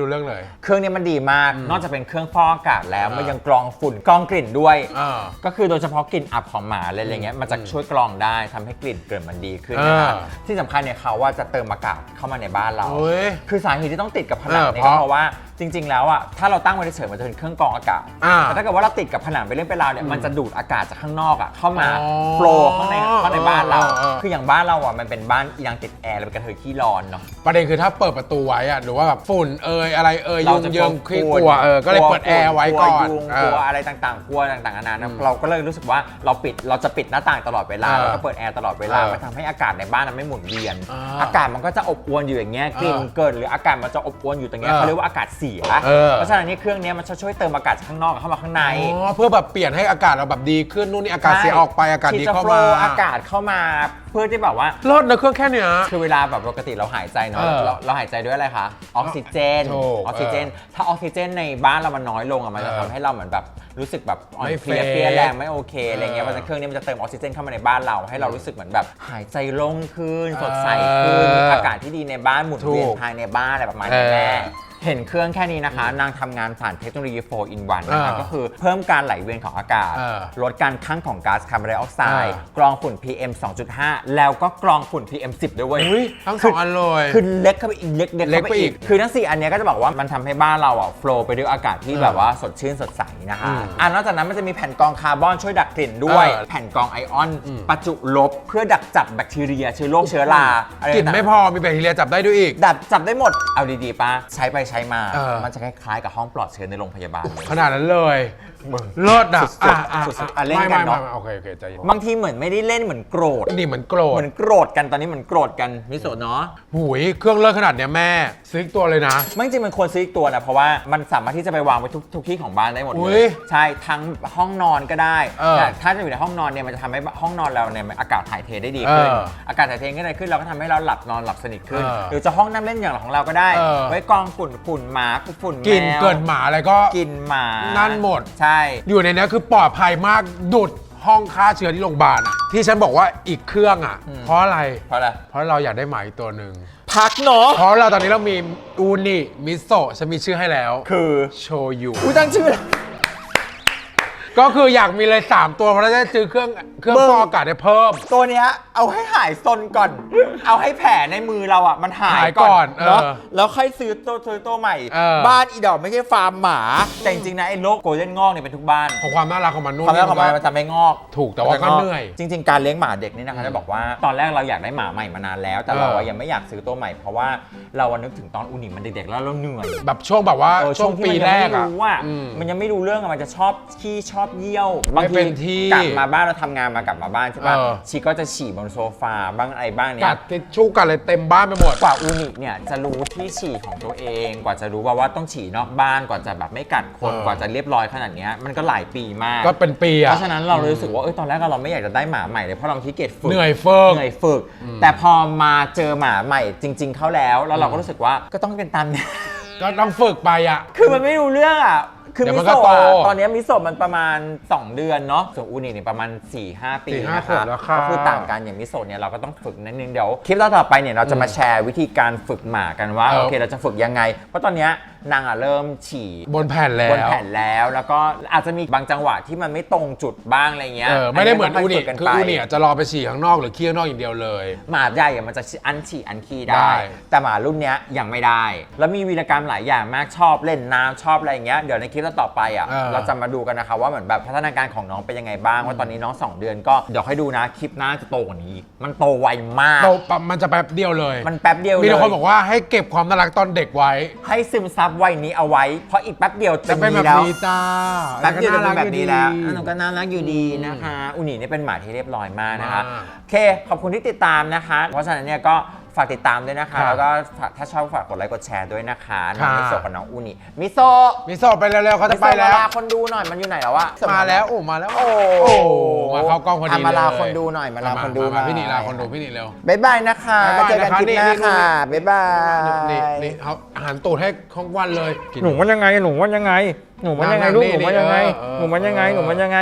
ดูเรื่องเลย เครื่องนี้มันดีมาก นอกจากเป็นเครื่องฟอกอากาศแล้ว มันยังกรองฝุ่นกรองกลิ่นด้วย อ่า ก็คือโดยเฉพาะกลิ่นอับของหมาอะไรอย่างเงี้ยมันจะช่วยกรองได้ทำให้กลิ่นเกิดมันดีขึ้นนะคะอ่า ที่สำคัญเนี่ยเขาว่าจะเติมอากาศเข้ามาในบ้านเราโอ้ย คือสาเหตุที่ต้องติดกับผนังเออเนี่ยก็เพราะ เพราะว่า จริง ๆ แล้วอะถ้าเราตั้งไว้เฉยๆมันจะเป็นเครื่องกรองอากาศอ่าแต่ถ้าเกิดว่าเราติดกับผนังไปเรื่องไปราวเนี่ยมันจะดูดอากาศจากข้างนอกอะเข้ามาอ๋อโฟลว์เข้าในเข้าในบ้านเราเออเออคืออย่างบ้านเราอะมันเป็นบ้านยังติดแอร์แล้วเป็นกระเทยขี้ร้อนเนาะ ประเด็นคือถ้าเปิดประตูไว้อะหรือว่าแบบฝุ่นเอยอะไรเอยยุเรางจะเยิงกขี้ลัวกลัวเออก็เลยเปิดแอร์ไว้ก่อนกลัวยุงเอกลัวออะไรต่างๆ กลัวต่างๆนานานะเราก็เลยรู้สึกว่าเราปิดเราจะปิดหน้าต่างตลอดเวลาเออแล้วก็เปิดแอร์ตลอดเวลาเออมันทำให้อากาศในบ้านมันไม่หมุนเวียน อ่าอากาศมันก็จะอบอวนอยู่อย่างเงี้ยกลิ่นเออเกิดหรืออากาศมันจะอบอวนอยู่ตรงเงี้ยเออเขาเรียกว่าอากาศเสีย เออ เพราะฉะนั้นเนี่ยเครื่องเนี้ยมันจะช่วยเติมอากาศจากข้างนอกเข้ามาข้างใน อ๋อเพื่อแบบเปลี่ยนให้อากาศเราแบบดีขึ้นนู่นนี่อากาศเสียออกไปอากาศดีเข้าที่จะมา flow อากาศเข้ามาเพื่อที่แบบว่า รอดนะเครื่องแค่เนี้ย คือเวลาแบบปกติเราหายใจเนาะเออเราเราหายใจด้วยอะไรคะออกซิเจนถูอกอกซิเจน ถ้าออกซิเจนในบ้านเรามันน้อยลงอะมันจะเออทำให้เราเหมือนแบบรู้สึกแบบอ่อนไม่เพลียเฟรชเพลียแรงไม่โอเคอะไรเงี้ยเออเพราะฉะนั้นเครื่องนี้มันจะเติมออกซิเจนเข้ามาในบ้านเราให้เรารู้สึกเหมือนแบบหายใจโล่งขึ้นสดใสขึ้นเออออากาศที่ดีในบ้านหมุนเวียนถูกภายในบ้านอะไรประมาณนี้เออ แม่ เห็นเครื่องแค่นี้นะคะ นางทำงานผ่านเทคโนโลยี 4 in 1 นะคะ เออก็คือเพิ่มการไหลเวียนของอากาศ เออลดการคั่งของก๊าซคาร์บอนไดออกไซด์เออ กรองฝุ่น PM 2.5 แล้วก็กรองฝุ่น PM 10 ด้วยเว้ย อุ้ยทั้งสองอันเลย คือเล็กเข้าไปอีกเล็กเล็กเล็กเข้าไปไปอีอีกกคือทั้งสี่อันเนี้ยก็จะบอกว่ามันทำให้บ้านเราอะโฟล์ไปด้วยอากาศที่เออแบบว่าสดชื่นสดใสนะคะอืมอ่านอกจากนั้นมันจะมีแผ่นกรองคาร์บอนช่วยดักกลิ่นด้วย เออแผ่นกรองไอออน อืม ประจุลบเพื่อดักจับแบคทีเรียเชื้อโรคเชื้อราอะไรกลิ่นต่างๆไม่พอมีแบคทีเรียจับได้ด้วยอีก ดับจับได้หมดเอาดีๆป้าใช้ไปใช้มา เออ มันจะคล้ายๆกับห้องปลอดเชื้อในโรงพยาบาลเลย ขนาดนั้นเลย เลิศอะสุดๆอะสุดๆอะเล่นกันไม่เนอะไม่ไม่โอเคโอเคใจเย็นบางทีเหมือนไม่ได้เล่นเหมือนโกรธ นี่เหมือนโกรธเหมือนโกรธกันตอนนี้เหมือนโกรธกันมิโซะเนาะหุยเครื่องเลิศขนาดเนี้ยแม่ ซื้ออีกตัวเลยนะ ไม่จริงมันควรซื้ออีกตัวนะเพราะว่ามันสามารถที่จะไปวางไว้ทุกทุกที่ของบ้านได้หมดอุ๊เลยยใช่ทั้งห้องนอนก็ได้เออแต่ถ้าจะอยู่ในห้องนอนเนี่ยมันจะทำให้ห้องนอนเราเนี่ยมันอากาศถ่ายเทได้ดีขึ้นเอออากาศถ่ายเทได้ขึ้นเราก็ทำให้เราหลับนอนหลับสนิทขึ้น เออหรือจะห้องนั่งเล่นอย่างของเราก็ได้ เออ ไว้กรองฝุ่นฝุ่นหมาฝุ่นแมว กินเกินหมาอะไรก็ กินหมา นั่นหมด ใช่อยู่ในเนี้ยคือปลอดภัยมากดุดห้องฆ่าเชื้อที่โรงพยาบาลอะที่ฉันบอกว่าอีกเครื่องอะ เพราะอะไร เพราะอะไร เพราะเราอยากได้หมาอีกตัวหนึ่งพักเนาะเพราะเราตอนนี้เรามีอูนิมิโซะฉันมีชื่อให้แล้ว คือโชยุ อุ้ยตั้งชื่อเลย ก็คืออยากมีเลย 3 ตัวเพราะเราจะซื้อเครื่องเครื่องมึงฟอกอากาศได้เพิ่ม ตัวเนี้ยเอาให้หายซนก่อน เอาให้แผลในมือเราอะ มันหายหายก่ก่ออนนเนาะเออแล้วค่อยซื้อตัวซื้อตัวใหม่ เออ บ้านอีดอกไม่ใช่ฟาร์มหมาแต่จริงๆนะไอ้โรคโกลเด้นงอกเนี่ยเป็นทุกบ้านของความน่ารักของมันนู่นความแรกของมันก็มันทำให้งอก ถูกแต่ว่าก็มัจะงเหนื่อย จริง ๆ การเลี้ยงหมาเด็กนี่นะคะจะบอกว่าตอนแรกเราอยากได้หมาใหม่มานานแล้ว แต่เราอะเออ ยังไม่อยากซื้อตัวใหม่เพราะว่าเราอะนึกถึงตอนอุนิมันเด็กๆแล้วเราเหนื่อยแบบช่วงแบบว่าเออช่วงที่ปีมันแรยังกไม่อะรู้อะอืม มันยังไม่รู้เรื่องอะมันจะชอบขี้ชอบเยี่ยวไม่เป็นที่กลับมาบ้านเราทำงานมากลับมาบ้านใช่ปะเออ ชีก็จะฉี่บนโซฟาบ้างอะไรบ้างเนี่กัยดทิชชู่กัดอะไรเต็มบ้านไปหมด กว่าอูนิเนี่ยจะรู้ที่ฉี่ของตัวเอง กว่าจะรู้ว่าว่าต้องฉี่นอกบ้านกว่าจะแบบไม่กัดคนเออ กว่าจะเรียบร้อยขนาดเนี้ยมันก็หลายปีมากก็เป็นปีเพอะราะฉะนั้นเราเลยรู้สึกว่าเอ้ยตอนแรกเราไม่อยากจะได้หมาใหม่เลยเพราะเราขี้เกียจฝึกเหนื่อยเฟิกเหนื่อยฝึก แต่พอมาเจอหมาใหม่จริง ๆ เข้าแล้วแล้วเราก็รู้สึกว่าก็ต้องเป็นตามเนี้ยก็ต้องฝึกไปอะคือมันไม่รู้เรื่องอะ คือเดี๋ยวมิมันก็โซะอะโต ตอนนี้มิโซะมันประมาณ 2 เดือนเนาะส่วนอูนิเนี่ยประมาณ 4-5 ปีสี่ห้านะขวคะบแล้วค่ะก็คือต่างกันอย่างมิโซะเนี่ยเราก็ต้องฝึกนิดนึงเดี๋ยว คลิปต่อไปเนี่ยเราจะมาแชร์วิธีการฝึกหมากันว่าเออ โอเคเราจะฝึกยังไง เพราะตอนเนี้ย นางอะเริ่มฉี่บนแผ่นแล้บนวแผ่นแล้วแล้วก็อาจจะมีบางจังหวะที่มันไม่ตรงจุดบ้างอะไรเงี้ยเออไม่ได้เหมือนก็อูค่ยนิฝึกกันคือไปอูนิอะจะรอไปฉี่ข้างนอกหรือขี้ข้างนอกอย่างเดียวเลย หมาใหญ่อะมันจะอันฉี่อันขี้ได้ได้แต่หมารุ่นเนี้ยยังไม่ได้ แล้วมีวีรกรรมหลายอย่างมากชอบเล่นน้ำชอบอะไรอย่างเงี้ยเดี๋ยวในคลิปต่อไปอะเออเราจะมาดูกันนะคะว่าเหมือนแบบพัฒนาการของน้องเป็นยังไงบ้างว่าตอนนี้น้อง 2 เดือนก็เดี๋ยวให้ดูนะคลิปหน้าจะโตกว่านี้อีกมันโตไวมากโตปั๊บมันจะแป๊บเดียวเลย มันแป๊บเดียวเลมีแต่คนยบอกว่าให้เก็บความน่ารักตอนเด็กไว้ ให้ซึมซับวัยนี้เอาไว้ เพราะอีกแป๊บเดียวจะเป็นเป็นแบบนี้แล้วนี้จ้าแป๊บเดียวจะเป็นแบบนี้แล้วน่ารักอยู่ดีอะหนูก็น่ารักอยู่ดีนะคะอุนี่เนี่ยเป็นหมาที่เรียบร้อยมากนะคะ มาก โอเค ขอบคุณที่ติดตามนะคะ เพราะฉะนั้นเนี่ยก็ ฝากติดตามด้วยนะคะ ครับ แล้วก็ฝากถ้าชอบฝากกดไลค์กดแชร์ด้วยนะคะน้องค่ะมิโซะกับน้องอุนิมิโซะมิโซะไปเร็วๆเขาจะไปมิโซแล้วมาลาคนดูหน่อยมันอยู่ไหนแล้วอะมาแล้วโอ้มาแล้วโอ้โอ้มาเข้ากล้องพอดีะมาลาเลยคนดูหน่อยมาลาคนดูหน่มาอยพี่หนีลาคนดูพี่หนีเร็ว บ๊ายบายนะคะบ๊ายบายเจอกันนะคะคลิปหน้านี่นี่ค่ะบ๊ายบานี่ยนี่เขาหันตูดให้ของวันเลยกิหนูมันยังไง หนูมันยังไง หนูมันยังไงนั่งๆลูกนี่หนูมันยังไงเออเออหนูมันยังไง หนูมันยังไง